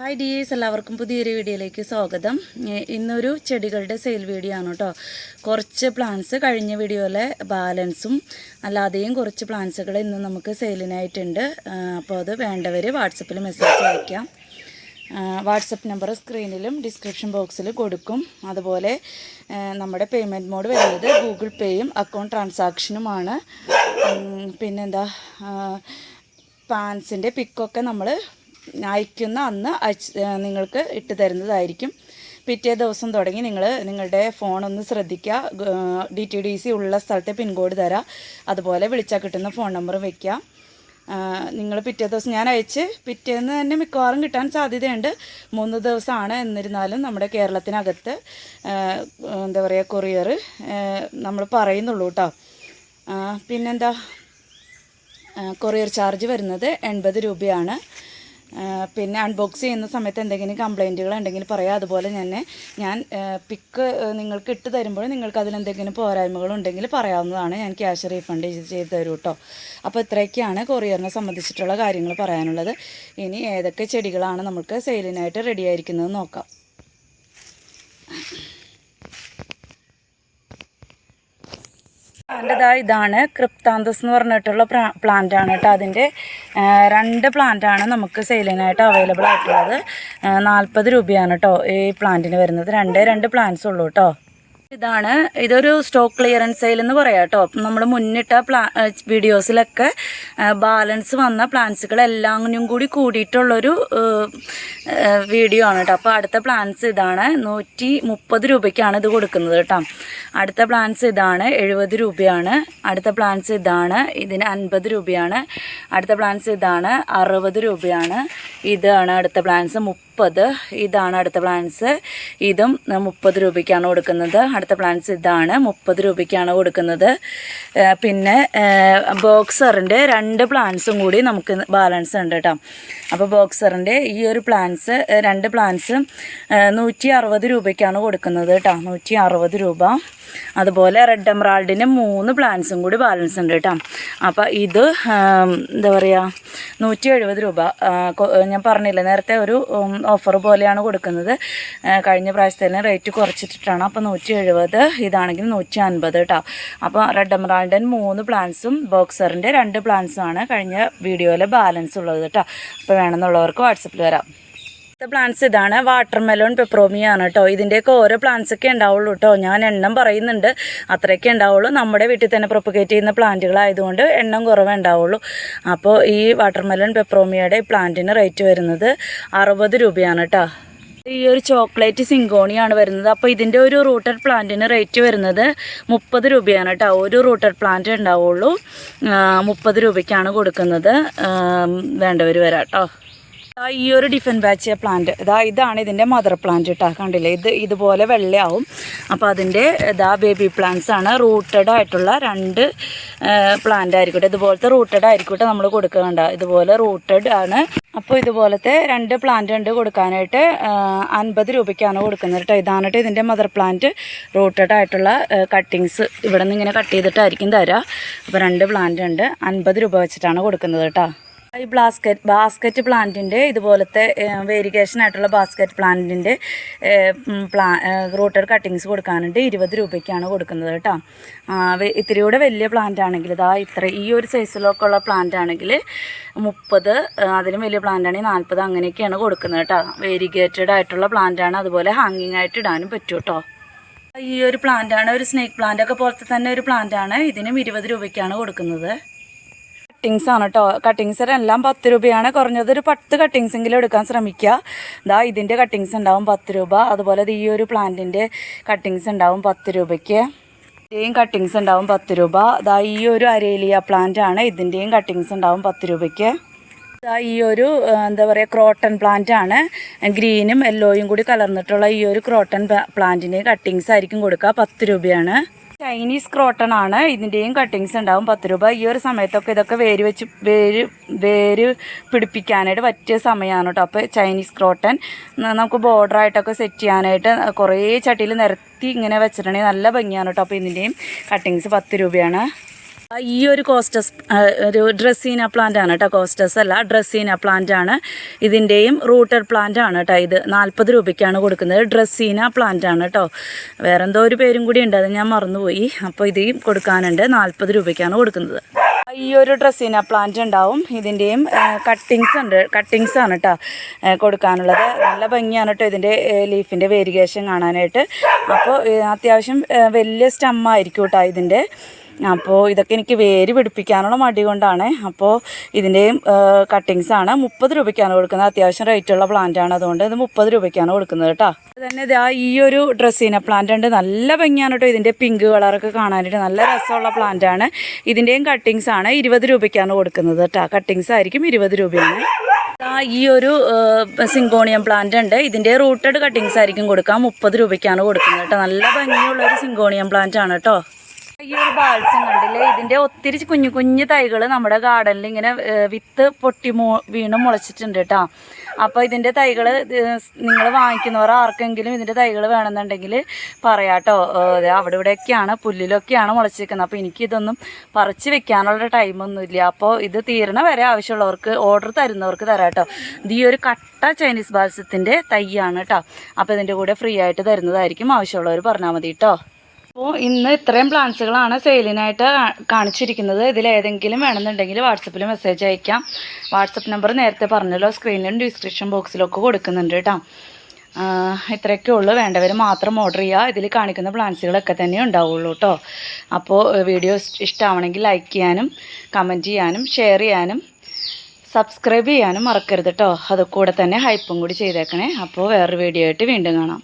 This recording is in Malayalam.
ഹായ് ഡിയേഴ്സ് എല്ലാവർക്കും പുതിയൊരു വീഡിയോയിലേക്ക് സ്വാഗതം. ഇന്നൊരു ചെടികളുടെ സെയിൽ വീഡിയോ ആണ് കേട്ടോ കുറച്ച് പ്ലാന്റ്സ് കഴിഞ്ഞ വീഡിയോയിലെ ബാലൻസും അല്ലാതെയും കുറച്ച് പ്ലാന്റ്സുകൾ ഇന്ന് നമുക്ക് സെയിലിനായിട്ടുണ്ട് അപ്പോൾ അത് വേണ്ടവർ വാട്സപ്പിൽ മെസ്സേജ് അയക്കാം. വാട്സപ്പ് നമ്പർ സ്ക്രീനിലും ഡിസ്ക്രിപ്ഷൻ ബോക്സിൽ കൊടുക്കും. അതുപോലെ നമ്മുടെ പേയ്മെന്റ് മോഡ് വരുന്നത് ഗൂഗിൾ പേയും അക്കൗണ്ട് ട്രാൻസാക്ഷനുമാണ് പിന്നെന്താ പാൻസിന്റെ പിക്കൊക്കെ നമ്മൾ അയക്കുന്ന അന്ന് നിങ്ങൾക്ക് ഇട്ട് തരുന്നതായിരിക്കും. പിറ്റേ ദിവസം തുടങ്ങി നിങ്ങൾ നിങ്ങളുടെ ഫോണൊന്ന് ശ്രദ്ധിക്കുക. ഡി ടി ഡി സി ഉള്ള സ്ഥലത്തെ പിൻകോഡ് തരാം. അതുപോലെ വിളിച്ചാൽ കിട്ടുന്ന ഫോൺ നമ്പർ വയ്ക്കുക നിങ്ങൾ പിറ്റേ ദിവസം ഞാൻ അയച്ച് പിറ്റേന്ന് തന്നെ മിക്കവാറും കിട്ടാൻ സാധ്യതയുണ്ട്. മൂന്ന് ദിവസമാണ് എന്നിരുന്നാലും നമ്മുടെ കേരളത്തിനകത്ത് എന്താ പറയുക കൊറിയർ നമ്മൾ പറയുന്നുള്ളൂ കേട്ടോ പിന്നെന്താ? കൊറിയർ ചാർജ് വരുന്നത് എൺപത് രൂപയാണ്. പിന്നെ അൺബോക്സ് ചെയ്യുന്ന സമയത്ത് എന്തെങ്കിലും കംപ്ലൈന്റുകൾ ഉണ്ടെങ്കിൽ പറയാം. അതുപോലെ തന്നെ ഞാൻ പിക്ക് നിങ്ങൾക്ക് ഇട്ട് തരുമ്പോൾ നിങ്ങൾക്ക് അതിലെന്തെങ്കിലും പോരായ്മകൾ ഉണ്ടെങ്കിൽ പറയാവുന്നതാണ്. ഞാൻ ക്യാഷ് റീഫണ്ട് ചെയ്ത് തരും കേട്ടോ അപ്പോൾ ഇത്രയൊക്കെയാണ് കൊറിയറിനെ സംബന്ധിച്ചിട്ടുള്ള കാര്യങ്ങൾ പറയാനുള്ളത്. ഇനി ഏതൊക്കെ ചെടികളാണ് നമുക്ക് സെയിലിനായിട്ട് റെഡി ആയിരിക്കുന്നത് നോക്കാം. ഇതാ ഇതാണ് ക്രിപ്താന്തസ് എന്ന് പറഞ്ഞിട്ടുള്ള പ്ലാന്റ് ആണ് കേട്ടോ. അതിന്റെ രണ്ട് പ്ലാന്റ് ആണ് നമുക്ക് സെയിലിനായിട്ട് അവൈലബിൾ ആയിട്ടുള്ളത്. നാൽപ്പത് രൂപയാണ് കേട്ടോ ഈ പ്ലാന്റിന് വരുന്നത്. രണ്ടേ രണ്ട് പ്ലാന്റ്സ് ഉള്ളൂ കേട്ടോ. ഇതാണ്. ഇതൊരു സ്റ്റോക്ക് ക്ലിയറൻസ് സെയിൽ എന്ന് പറയാം കേട്ടോ. നമ്മൾ മുന്നിട്ട പ്ലാ വീഡിയോസിലൊക്കെ ബാലൻസ് വന്ന പ്ലാന്റ്സുകൾ എല്ലാം കൂടി കൂടിയിട്ടുള്ളൊരു വീഡിയോ ആണ് കേട്ടോ. അപ്പോൾ അടുത്ത പ്ലാന്റ്സ് ഇതാണ്. നൂറ്റി മുപ്പത് രൂപയ്ക്കാണ് ഇത് കൊടുക്കുന്നത് കേട്ടോ. അടുത്ത പ്ലാന്റ്സ് ഇതാണ് എഴുപത് രൂപയാണ്. അടുത്ത പ്ലാന്റ്സ് ഇതാണ് ഇതിന് അൻപത് രൂപയാണ്. അടുത്ത പ്ലാന്റ്സ് ഇതാണ് അറുപത് രൂപയാണ്. ഇതാണ് അടുത്ത പ്ലാൻസ് മുപ്പത് ഇതാണ് അടുത്ത പ്ലാൻസ് ഇതും മുപ്പത് രൂപയ്ക്കാണ് കൊടുക്കുന്നത്. അടുത്ത പ്ലാൻസ് ഇതാണ് മുപ്പത് രൂപയ്ക്കാണ് കൊടുക്കുന്നത്. പിന്നെ ബോക്സറിന്റെ രണ്ട് പ്ലാൻസും കൂടി നമുക്ക് ബാലൻസ് ഉണ്ട് കേട്ടോ. അപ്പോൾ ബോക്സറിന്റെ ഈ ഒരു പ്ലാൻസ് രണ്ട് പ്ലാൻസ് നൂറ്റി അറുപത് രൂപയ്ക്കാണ് കൊടുക്കുന്നത് കേട്ടോ. നൂറ്റി അറുപത് രൂപ. അതുപോലെ റെഡ് എംറാൾഡിന് മൂന്ന് പ്ലാൻസും കൂടി ബാലൻസ് ഉണ്ട് കേട്ടോ. അപ്പോൾ ഇത് എന്താ പറയുക നൂറ്റി എഴുപത് രൂപ ഞാൻ പറഞ്ഞില്ല നേരത്തെ ഒരു ഓഫർ പോലെയാണ് കൊടുക്കുന്നത്. കഴിഞ്ഞ പ്രാവശ്യത്തിൽ റേറ്റ് കുറച്ചിട്ടിട്ടാണ്. അപ്പോൾ നൂറ്റി എഴുപത് ഇതാണെങ്കിൽ നൂറ്റി അൻപത് കേട്ടോ അപ്പോൾ റെഡ് എമറാൾഡൻ മൂന്ന് പ്ലാൻസും ബോക്സറിന്റെ രണ്ട് പ്ലാന്റ്സും ആണ് കഴിഞ്ഞ വീഡിയോയിൽ ബാലൻസ് ഉള്ളത് കേട്ടോ അപ്പോൾ വേണമെന്നുള്ളവർക്ക് വാട്സപ്പിൽ വരാം. അടുത്ത പ്ലാന്റ്സ് ഇതാണ്. വാട്ടർ മെലോൺ പെപ്രോമിയാണ് കേട്ടോ ഇതിന്റെയൊക്കെ ഓരോ പ്ലാന്റ്സ് ഒക്കെ ഉണ്ടാവുള്ളൂ കേട്ടോ ഞാൻ എണ്ണം പറയുന്നുണ്ട്. അത്രയൊക്കെ ഉണ്ടാവുള്ളൂ. നമ്മുടെ വീട്ടിൽ തന്നെ പ്രൊപ്പഗേറ്റ് ചെയ്യുന്ന പ്ലാന്റുകളായതുകൊണ്ട് എണ്ണം കുറവേ ഉണ്ടാവുള്ളൂ. അപ്പോൾ ഈ വാട്ടർ മെലോൺ പെപ്രോമിയയുടെ പ്ലാന്റിന് റേറ്റ് വരുന്നത് അറുപത് രൂപയാണ് കേട്ടോ ഈ ഒരു ചോക്ലേറ്റ് സിങ്കോണിയാണ് വരുന്നത്. അപ്പോൾ ഇതിന്റെ ഒരു റൂട്ടഡ് പ്ലാന്റിന് റേറ്റ് വരുന്നത് മുപ്പത് രൂപയാണ് കേട്ടോ ഒരു റൂട്ടഡ് പ്ലാന്റ് ഉണ്ടാവുള്ളൂ. മുപ്പത് രൂപയ്ക്കാണ് കൊടുക്കുന്നത്. വേണ്ടവർ വരാം കേട്ടോ ഈ ഒരു ഡിഫൻ ബാച്ച് പ്ലാന്റ് ഇതാ ഇതാണ് ഇതിന്റെ മദർ പ്ലാന്റ് കേട്ടോ കണ്ടില്ലേ? ഇത് ഇതുപോലെ വെള്ളയാവും. അപ്പോൾ അതിന്റെ ഇതാ ബേബി പ്ലാന്റ്സ് ആണ്. റൂട്ടഡ് ആയിട്ടുള്ള രണ്ട് പ്ലാന്റ് ആയിരിക്കട്ടെ. ഇതുപോലത്തെ റൂട്ടഡ് ആയിരിക്കട്ടെ നമ്മൾ കൊടുക്കേണ്ട ഇതുപോലെ റൂട്ടഡ് ആണ്. അപ്പോൾ ഇതുപോലത്തെ രണ്ട് പ്ലാന്റ് ഉണ്ട് കൊടുക്കാനായിട്ട് അൻപത് രൂപയ്ക്കാണ് കൊടുക്കുന്നത് കേട്ടോ ഇതാണ് കേട്ടോ ഇതിന്റെ മദർ പ്ലാന്റ് റൂട്ടഡ് ആയിട്ടുള്ള കട്ടിങ്സ് ഇവിടെ നിന്ന് ഇങ്ങനെ കട്ട് ചെയ്തിട്ടായിരിക്കും തരാം. അപ്പോൾ രണ്ട് പ്ലാന്റ് ഉണ്ട്. അൻപത് രൂപ വെച്ചിട്ടാണ് കൊടുക്കുന്നത് കേട്ടോ ഈ ബ്ലാസ്കറ്റ് ബാസ്ക്കറ്റ് പ്ലാന്റിന്റെ ഇതുപോലത്തെ വേരിഗേഷൻ ആയിട്ടുള്ള ബാസ്ക്കറ്റ് പ്ലാന്റിന്റെ പ്ലാ റൂട്ടഡ് കട്ടിങ്സ് കൊടുക്കാനുണ്ട്. ഇരുപത് രൂപയ്ക്കാണ് കൊടുക്കുന്നത് കേട്ടോ. ആ, വെ- ഇത്തിരി കൂടെ വലിയ പ്ലാന്റ് ആണെങ്കിൽ ഇതാ ഇത്ര ഈ ഒരു സൈസിലൊക്കെ ഉള്ള പ്ലാന്റ് ആണെങ്കിൽ മുപ്പത് അതിലും വലിയ പ്ലാന്റ് ആണെങ്കിൽ നാൽപ്പത് അങ്ങനെയൊക്കെയാണ് കൊടുക്കുന്നത് കേട്ടോ. വേരിഗേറ്റഡ് ആയിട്ടുള്ള പ്ലാന്റ് ആണ്. അതുപോലെ ഹാങ്ങിങ് ആയിട്ട് ഇടാനും പറ്റും കേട്ടോ. ഈ ഒരു പ്ലാന്റ് ആണ് ഒരു സ്നേക്ക് പ്ലാന്റ് ഒക്കെ പോലത്തെ തന്നെ ഒരു പ്ലാന്റ് ആണ്. ഇതിനും ഇരുപത് രൂപയ്ക്കാണ് കൊടുക്കുന്നത്. കട്ടിങ്സ് ആണ് കേട്ടോ കട്ടിങ്സ് എല്ലാം പത്ത് രൂപയാണ് കുറഞ്ഞത്. ഒരു പത്ത് കട്ടിങ്സ് എങ്കിലും എടുക്കാൻ ശ്രമിക്കുക. ഇതാ ഇതിന്റെ കട്ടിങ്സ് ഉണ്ടാവും പത്ത് രൂപ. അതുപോലെ ഈ ഒരു പ്ലാന്റിന്റെ കട്ടിങ്സ് ഉണ്ടാവും പത്ത് രൂപയ്ക്ക്. ഇതിന്റെയും കട്ടിങ്സ് ഉണ്ടാവും പത്ത് രൂപ. ദാ ഈ ഒരു അരേലിയ പ്ലാന്റ് ആണ്. ഇതിന്റെയും കട്ടിങ്സ് ഉണ്ടാവും പത്ത് രൂപയ്ക്ക്. ഈ ഒരു എന്താ പറയുക ക്രോട്ടൺ പ്ലാന്റ് ആണ്. ഗ്രീനും യെല്ലോയും കൂടി കലർന്നിട്ടുള്ള ഈ ഒരു ക്രോട്ടൺ പ്ലാന്റിന് കട്ടിങ്സ് ആയിരിക്കും കൊടുക്കുക. പത്ത് രൂപയാണ്. ചൈനീസ് ക്രോട്ടൺ ആണ്. ഇതിന്റെയും കട്ടിങ്സ് ഉണ്ടാവും. പത്ത് രൂപ ഈ ഒരു സമയത്തൊക്കെ ഇതൊക്കെ വേര് വെച്ച് വേര് വേര് പിടിപ്പിക്കാനായിട്ട് പറ്റിയ സമയമാണ് കേട്ടോ അപ്പോൾ ചൈനീസ് ക്രോട്ടൺ നമുക്ക് ബോർഡറായിട്ടൊക്കെ സെറ്റ് ചെയ്യാനായിട്ട് കുറേ ചട്ടിയിൽ നിരത്തി ഇങ്ങനെ വെച്ചിട്ടുണ്ടെങ്കിൽ നല്ല ഭംഗിയാണ് കേട്ടോ അപ്പോൾ ഇതിന്റെയും കട്ടിങ്സ് പത്ത് രൂപയാണ്. ഈ ഒരു കോസ്റ്റസ് ഒരു ഡ്രസ്സീന പ്ലാന്റ് ആണ് കേട്ടോ കോസ്റ്റസ് അല്ല ഡ്രസ്സീന പ്ലാന്റ് ആണ്. ഇതിന്റെയും റൂട്ടഡ് പ്ലാന്റ് ആണ് കേട്ടോ ഇത്. നാൽപ്പത് രൂപയ്ക്കാണ് കൊടുക്കുന്നത്. ഡ്രസ്സീന പ്ലാന്റ് ആണ് കേട്ടോ വേറെ എന്തോ ഒരു പേരും കൂടി ഉണ്ട് അത് ഞാൻ മറന്നുപോയി. അപ്പോൾ ഇതേയും കൊടുക്കാനുണ്ട്. നാൽപ്പത് രൂപയ്ക്കാണ് കൊടുക്കുന്നത്. ഈ ഒരു ഡ്രസ്സീന പ്ലാന്റ് ഉണ്ടാവും. ഇതിന്റെയും കട്ടിങ്സ് ഉണ്ട്. കട്ടിങ്സ് ആണ് കേട്ടോ കൊടുക്കാനുള്ളത്. നല്ല ഭംഗിയാണ് കേട്ടോ ഇതിന്റെ ലീഫിന്റെ വേരിയേഷൻ കാണാനായിട്ട്. അപ്പോൾ അത്യാവശ്യം വലിയ സ്റ്റമ്മായിരിക്കും കേട്ടോ ഇതിന്റെ അപ്പോൾ ഇതൊക്കെ എനിക്ക് വേര് പിടിപ്പിക്കാനുള്ള മടി കൊണ്ടാണ്. അപ്പോൾ ഇതിന്റെയും കട്ടിങ്സ് ആണ് മുപ്പത് രൂപയ്ക്കാണ് കൊടുക്കുന്നത്. അത്യാവശ്യം റേറ്റുള്ള പ്ലാന്റ് ആണ്. അതുകൊണ്ട് ഇത് മുപ്പത് രൂപയ്ക്കാണ് കൊടുക്കുന്നത് കേട്ടോ. തന്നെ ഇതാ ഈ ഒരു ഡ്രസ്സീന പ്ലാന്റ് ഉണ്ട്. നല്ല ഭംഗിയാണ് കേട്ടോ ഇതിന്റെ പിങ്ക് കളറൊക്കെ കാണാനായിട്ട്. നല്ല രസമുള്ള പ്ലാന്റ് ആണ്. ഇതിന്റെയും കട്ടിങ്സ് ആണ് ഇരുപത് രൂപയ്ക്കാണ് കൊടുക്കുന്നത് കേട്ടോ. കട്ടിങ്സ് ആയിരിക്കും ഇരുപത് രൂപയാണ്. ഈ ഒരു സിങ്കോണിയം പ്ലാന്റ് ഉണ്ട്. ഇതിന്റെ റൂട്ടഡ് കട്ടിങ്സ് ആയിരിക്കും കൊടുക്കാം. മുപ്പത് രൂപയ്ക്കാണ് കൊടുക്കുന്നത് കേട്ടോ. നല്ല ഭംഗിയുള്ള ഒരു സിങ്കോണിയം പ്ലാന്റ് ആണ് കേട്ടോ. ഈ ഒരു ബാൽസം കണ്ടില്ലേ? ഇതിന്റെ ഒത്തിരി കുഞ്ഞു കുഞ്ഞു തൈകൾ നമ്മുടെ ഗാർഡനിൽ ഇങ്ങനെ വിത്ത് പൊട്ടി മോ വീണ് മുളച്ചിട്ടുണ്ട് കേട്ടോ. അപ്പോൾ ഇതിന്റെ തൈകൾ നിങ്ങൾ വാങ്ങിക്കുന്നവർ ആർക്കെങ്കിലും ഇതിന്റെ തൈകൾ വേണമെന്നുണ്ടെങ്കിൽ പറയാട്ടോ ദേ അവിടെ ഇവിടെയൊക്കെയാണ് പുല്ലിലൊക്കെയാണ് മുളച്ചിരിക്കുന്നത്. അപ്പോൾ എനിക്കിതൊന്നും പറിച്ചു വെക്കാനുള്ള ടൈമൊന്നുമില്ല അപ്പോൾ ഇത് തീരണ വരെ ആവശ്യമുള്ളവർക്ക് ഓർഡർ തരുന്നവർക്ക് തരാം കേട്ടോ. ഇത് ഈ ഒരു കട്ട ചൈനീസ് ബാൽസത്തിന്റെ തൈയാണ് കേട്ടോ. അപ്പോൾ ഇതിന്റെ കൂടെ ഫ്രീ ആയിട്ട് തരുന്നതായിരിക്കും. ആവശ്യമുള്ളവർ പറഞ്ഞാൽ മതി കേട്ടോ. അപ്പോൾ ഇന്ന് ഇത്രയും പ്ലാൻസുകളാണ് സെയിലിനായിട്ട് കാണിച്ചിരിക്കുന്നത്. ഇതിൽ ഇതിലേതെങ്കിലും വേണമെന്നുണ്ടെങ്കിൽ വാട്സപ്പിൽ മെസ്സേജ് അയക്കാം. വാട്സപ്പ് നമ്പർ നേരത്തെ പറഞ്ഞല്ലോ സ്ക്രീനിലും ഡിസ്ക്രിപ്ഷൻ ബോക്സിലൊക്കെ കൊടുക്കുന്നുണ്ട് കേട്ടോ ഇത്രയൊക്കെ ഉള്ളൂ. വേണ്ടവർ മാത്രം ഓർഡർ ചെയ്യുക ഇതിൽ കാണിക്കുന്ന പ്ലാൻസുകളൊക്കെ തന്നെ ഉണ്ടാവുള്ളൂ കേട്ടോ അപ്പോൾ വീഡിയോ ഇഷ്ടമാണെങ്കിൽ ലൈക്ക് ചെയ്യാനും കമന്റ് ചെയ്യാനും ഷെയർ ചെയ്യാനും സബ്സ്ക്രൈബ് ചെയ്യാനും മറക്കരുത് കേട്ടോ അതുകൂടെ തന്നെ ഹൈപ്പും കൂടി ചെയ്തേക്കണേ. അപ്പോൾ വേറൊരു വീഡിയോ ആയിട്ട് വീണ്ടും കാണാം.